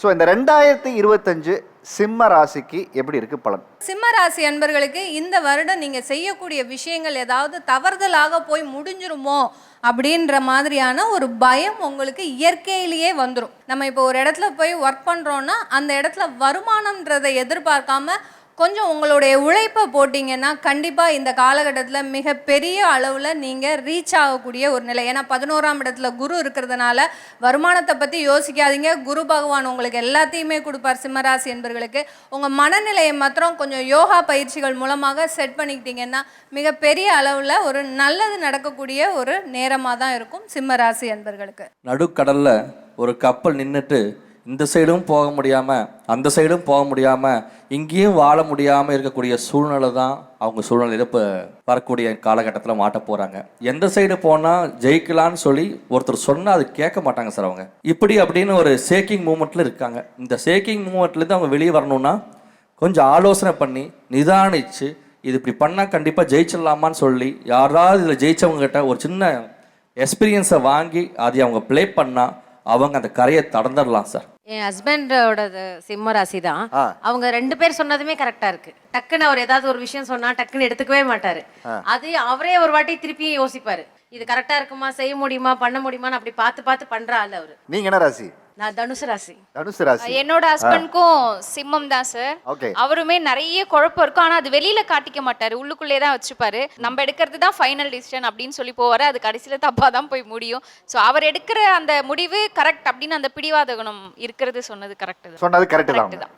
So இந்த ரெண்டாயிரத்தி இருபத்தஞ்சு சிம்ம ராசிக்கு எப்படி இருக்கு பலன்? சிம்ம ராசி அன்பர்களுக்கு இந்த வருடம் நீங்க செய்யக்கூடிய விஷயங்கள் ஏதாவது தவறுதலாக போய் முடிஞ்சிருமோ அப்படின்ற மாதிரியான ஒரு பயம் உங்களுக்கு இயற்கையிலேயே வந்துடும் நம்ம இப்போ ஒரு இடத்துல போய் ஒர்க் பண்றோம்னா அந்த இடத்துல வருமானம்ன்றதை எதிர்பார்க்காம கொஞ்சம் உங்களுடைய உழைப்பை போட்டிங்கன்னா கண்டிப்பாக இந்த காலகட்டத்தில் மிகப்பெரிய அளவில் நீங்கள் ரீச் ஆகக்கூடிய ஒரு நிலை. ஏன்னா பதினோராம் இடத்துல குரு இருக்கிறதுனால வருமானத்தை பற்றி யோசிக்காதீங்க. குரு பகவான் உங்களுக்கு எல்லாத்தையுமே கொடுப்பார் சிம்மராசி என்பர்களுக்கு. உங்கள் மனநிலையை மாத்திரம் கொஞ்சம் யோகா பயிற்சிகள் மூலமாக செட் பண்ணிக்கிட்டீங்கன்னா மிகப்பெரிய அளவில் ஒரு நல்லது நடக்கக்கூடிய ஒரு நேரமாக தான் இருக்கும் சிம்மராசி என்பர்களுக்கு. நடுக்கடலில் ஒரு கப்பல் நின்றுட்டு இந்த சைடும் போக முடியாமல் அந்த சைடும் போக முடியாமல் இங்கேயும் வாழ முடியாமல் இருக்கக்கூடிய சூழ்நிலை தான் அவங்க சூழ்நிலையில் இப்போ வரக்கூடிய காலகட்டத்தில் மாட்ட போகிறாங்க எந்த சைடு போனால் ஜெயிக்கலான்னு சொல்லி ஒருத்தர் சொன்னால் அது கேட்க மாட்டாங்க சார் அவங்க. இப்படி அப்படின்னு ஒரு சேக்கிங் மூமெண்ட்டில் இருக்காங்க. இந்த சேக்கிங் மூமெண்ட்லேருந்து அவங்க வெளியே வரணும்னா கொஞ்சம் ஆலோசனை பண்ணி நிதானித்து இது இப்படி பண்ணால் கண்டிப்பாக ஜெயிச்சிடலாமான்னு சொல்லி யாராவது இதில் ஜெயித்தவங்ககிட்ட ஒரு சின்ன எக்ஸ்பீரியன்ஸை வாங்கி அதை அவங்க ப்ளே பண்ணால் அவங்க அந்த கரையை கடந்துடலாம் சார். என் ஹஸ்பண்டோட சிம்ம ராசி தான். அவங்க ரெண்டு பேர் சொன்னதுமே கரெக்டா இருக்கு. டக்குன்னு அவர் ஏதாவது ஒரு விஷயம் சொன்னா டக்குன்னு எடுத்துக்கவே மாட்டாரு. அது அவரே ஒரு வாட்டி திருப்பி யோசிப்பாரு. இது கரெக்டா இருக்குமா? செய்ய முடியுமா? பண்ண முடியுமான்னு அப்படி பார்த்து பார்த்து பண்ற ஆளு அவரு. நீங்க என்ன ராசி? நான் தனுசு ராசி. தனுசு ராசி. என்னோட ஹஸ்பண்ட்க்கும் சிம்மம் தான் சார் ஓகே. அவருமே நிறைய குழப்பம் இருக்கும். ஆனா அது வெளியில காட்டிக்க மாட்டாரு. உள்ளுக்குள்ளே தான் வச்சுப்பாரு. நம்ம எடுக்கிறது தான் ஃபைனல் டிசிஷன் அப்படின்னு சொல்லி போவாரு. அது கடைசியில தப்பா தான் போய் முடியும். ஸோ அவர் எடுக்கிற அந்த முடிவு கரெக்ட் அப்படின்னு அந்த பிடிவாத குணம் இருக்கிறது சொன்னது கரெக்ட் சொன்னது கரெக்ட் தான்.